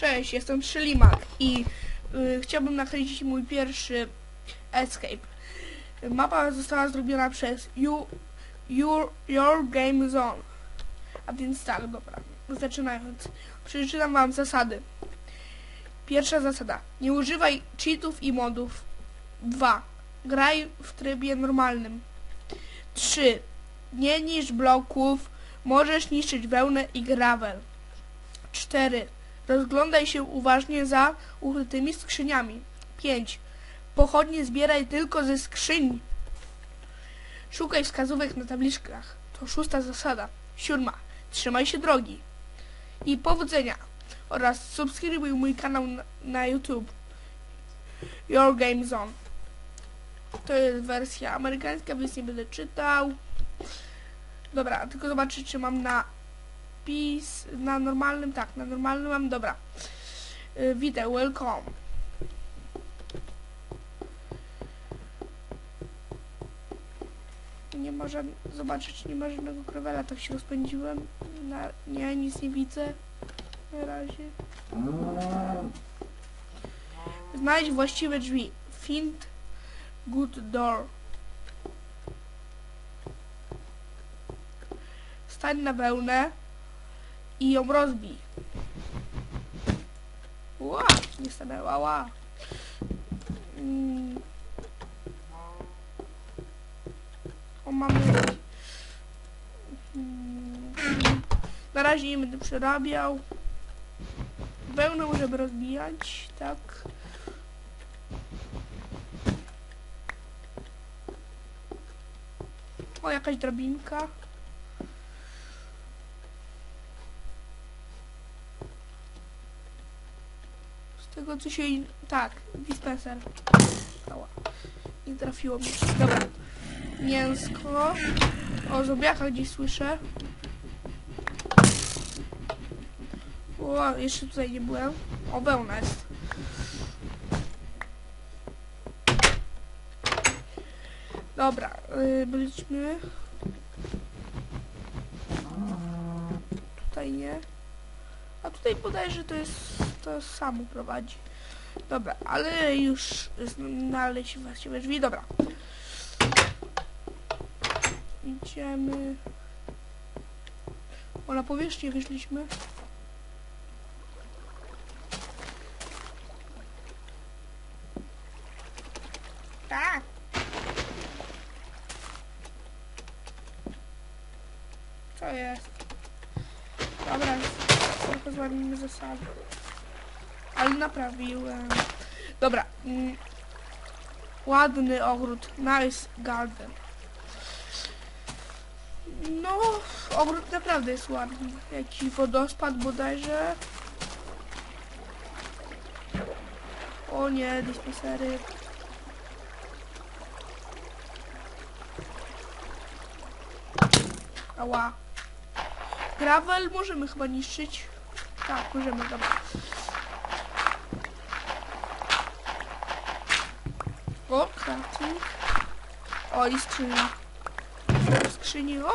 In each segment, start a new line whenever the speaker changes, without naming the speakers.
Cześć, jestem Szylimak i y, chciałbym nakręcić mój pierwszy escape. Mapa została zrobiona przez you, your, your Game Zone. A więc tak, dobra, zaczynając. Przeczytam wam zasady. Pierwsza zasada. Nie używaj cheatów i modów. 2. Graj w trybie normalnym. 3. Nie niszcz bloków. Możesz niszczyć wełnę i gravel. 4. Rozglądaj się uważnie za ukrytymi skrzyniami. 5. Pochodnie zbieraj tylko ze skrzyni. Szukaj wskazówek na tabliczkach. To szósta zasada. Siódma. Trzymaj się drogi. I powodzenia. Oraz subskrybuj mój kanał na, na YouTube. Your Game Zone. To jest wersja amerykańska, więc nie będę czytał. Dobra, tylko zobaczyć, czy mam na pis na normalnym, tak, na normalnym mam, dobra. Y, witaj, welcome. Nie ma zobaczyć, nie ma żadnego krowela, tak się rozpędziłem. Na, nie, nic nie widzę. Na razie. Znajdź właściwe drzwi. Find good door. Stań na wełnę i ją rozbij. Ła, nie stanęła, ła. Mm. O, mamy... Mm. Na razie nie będę przerabiał. Wełnę możemy rozbijać, tak. O, jakaś drabinka. Co się... Tak, dispenser. Ała. Nie trafiło mi. Dobra. Mięsko. O, zombiaka gdzieś słyszę. O, jeszcze tutaj nie byłem. O, wełna jest. Dobra, yy, byliśmy. Tutaj nie. A tutaj bodajże to jest, to samo prowadzi. Dobra, ale już znaleźć właściwe drzwi. Dobra. Idziemy. O, na powierzchnię wyszliśmy. Tak. Co jest? Dobra, tylko złamimy zasady. Ale naprawiłem. Dobra. Mm, ładny ogród. Nice garden. No, ogród naprawdę jest ładny. Jaki wodospad bodajże. O nie, dispensery. Ała. Gravel możemy chyba niszczyć. Tak, możemy, dobra. Crafting. O, i skrzyni. O,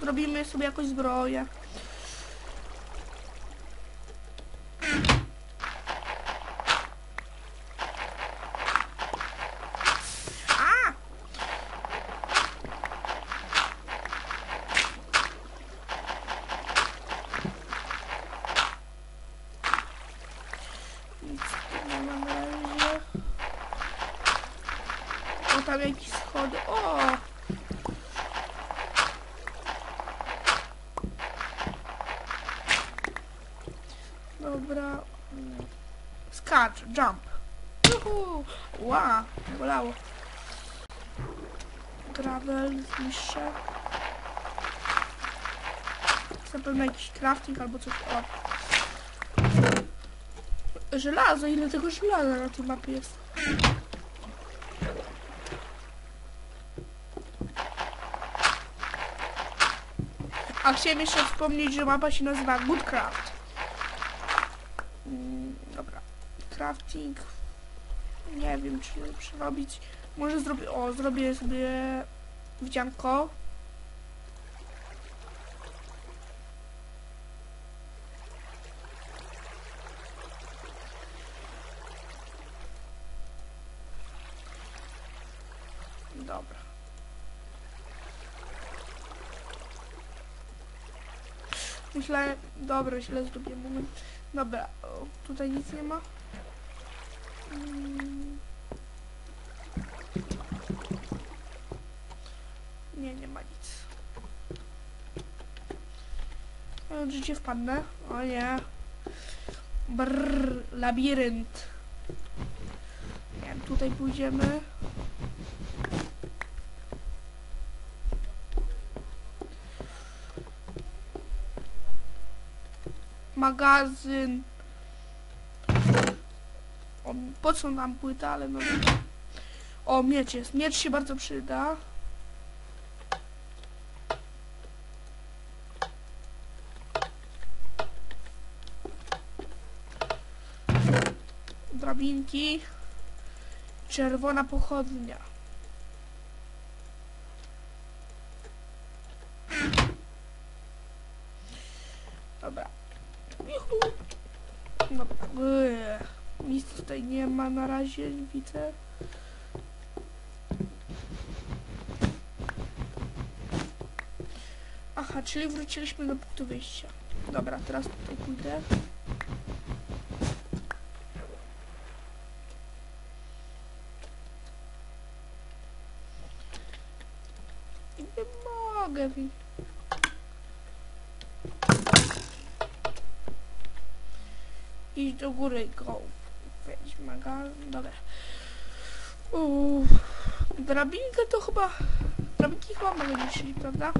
zrobimy sobie jakąś zbroję. A! Nic nie ma na razie. O, tam jakieś schody. O! Dobra. Skacz, jump. Juhu! Ła, bolało. Gravel zniszczę. Zapewne jakiś crafting albo coś. O. Żelazo, ile tego żelaza na tej mapie jest? A chciałem jeszcze wspomnieć, że mapa się nazywa Goodcraft. Mm, dobra. Crafting. Nie wiem, czy przerobić. Może zrobię... O, zrobię sobie wdzianko. Dobra. Myślę, dobra, źle zrobiłem moment. Dobra, o, tutaj nic nie ma. Mm. Nie, nie ma nic. E, Życie wpadnę? O nie. Brrr, labirynt. Nie wiem, tutaj pójdziemy. Magazyn. O, po co nam płyta, ale no... O, miecz jest. Miecz się bardzo przyda. Drabinki. Czerwona pochodnia. Dobra. Juhu. Dobra. Eee. Nic tutaj nie ma na razie, widzę. Aha, czyli wróciliśmy do punktu wyjścia. Dobra, teraz tutaj pójdę. I nie mogę. Iść do góry, go. Magazyn, dobra. Uuu, drabinkę to chyba... Drabinki chyba mogę niszczyć, prawda?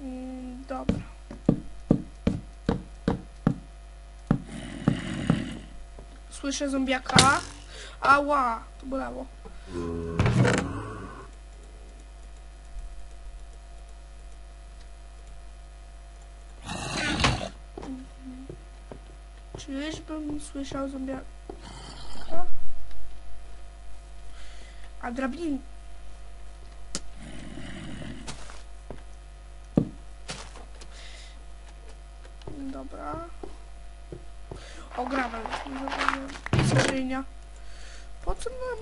Mm, dobra. Słyszę zombiaka. Ała, to bolało. Czyżbym słyszał zombiaka? A drabin... Dobra. O, gravel. Skrzynia. Po co nam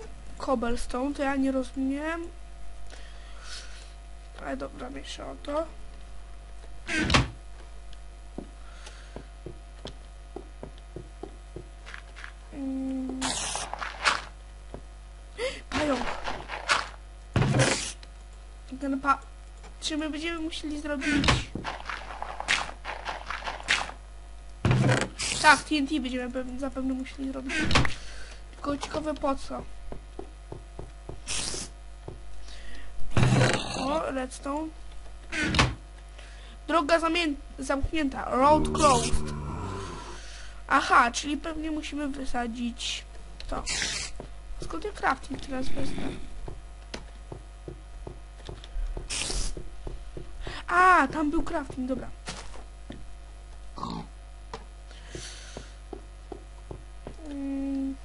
cobblestone? To ja nie rozumiem. Ale dobra, mniejsza o to. Mm. Pająk. Ten pa... Czy my będziemy musieli zrobić... Tak, TNT będziemy zapewne musieli zrobić. Tylko ciekawe po co. O, redstone. Droga zamknięta. Road closed. Aha, czyli pewnie musimy wysadzić to. Skąd ja crafting teraz wezmę? A, tam był crafting, dobra. Mm,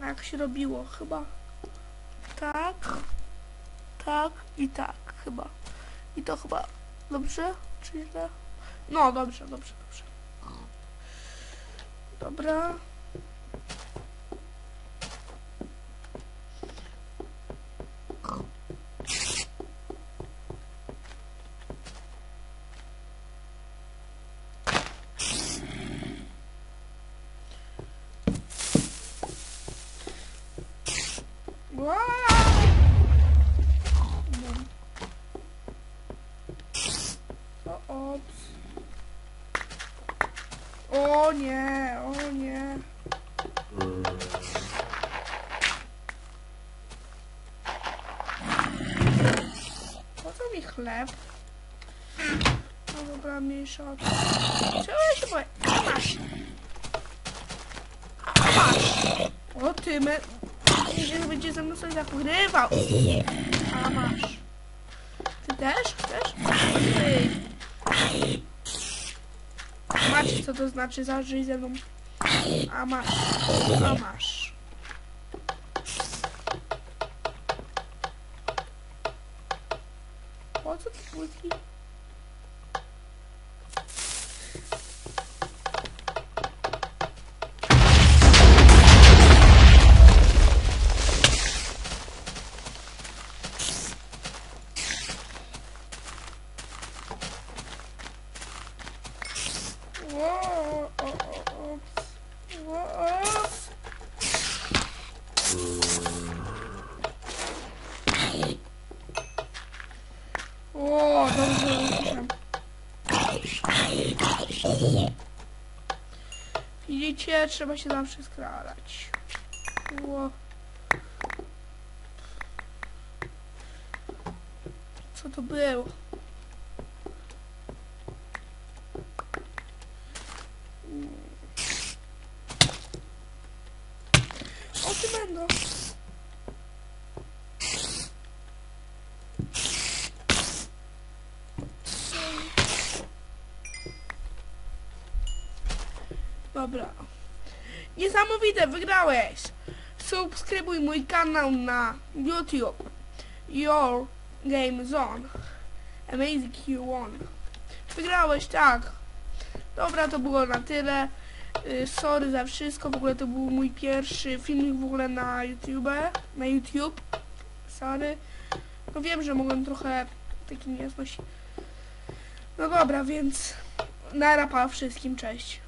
jak się robiło? Chyba tak, tak i tak chyba. I to chyba dobrze, czy źle? No, dobrze, dobrze, dobrze. Dobra. Wow! O, ops. O nie, o nie. Po co mi chleb? No dobra, mniejsza o to. Czemu ja się boję? A masz. Masz. O ty my... Że będzie ze mną coś zakrywał. A masz. Ty też co to znaczy zażyj ze mną. A masz. A masz. Po co te płytki? O, dobrze usłyszałem. Widzicie, trzeba się zawsze skradać. Ło. Co to było? O ty będą. Dobra. Niesamowite, wygrałeś! Subskrybuj mój kanał na YouTube. Your Game Zone. Amazing you won. Wygrałeś, tak. Dobra, to było na tyle. Y, Sorry za wszystko. W ogóle to był mój pierwszy filmik w ogóle na YouTube. Na YouTube. Sorry. No wiem, że mogłem trochę taki niejasność. No dobra, więc narapa wszystkim, cześć.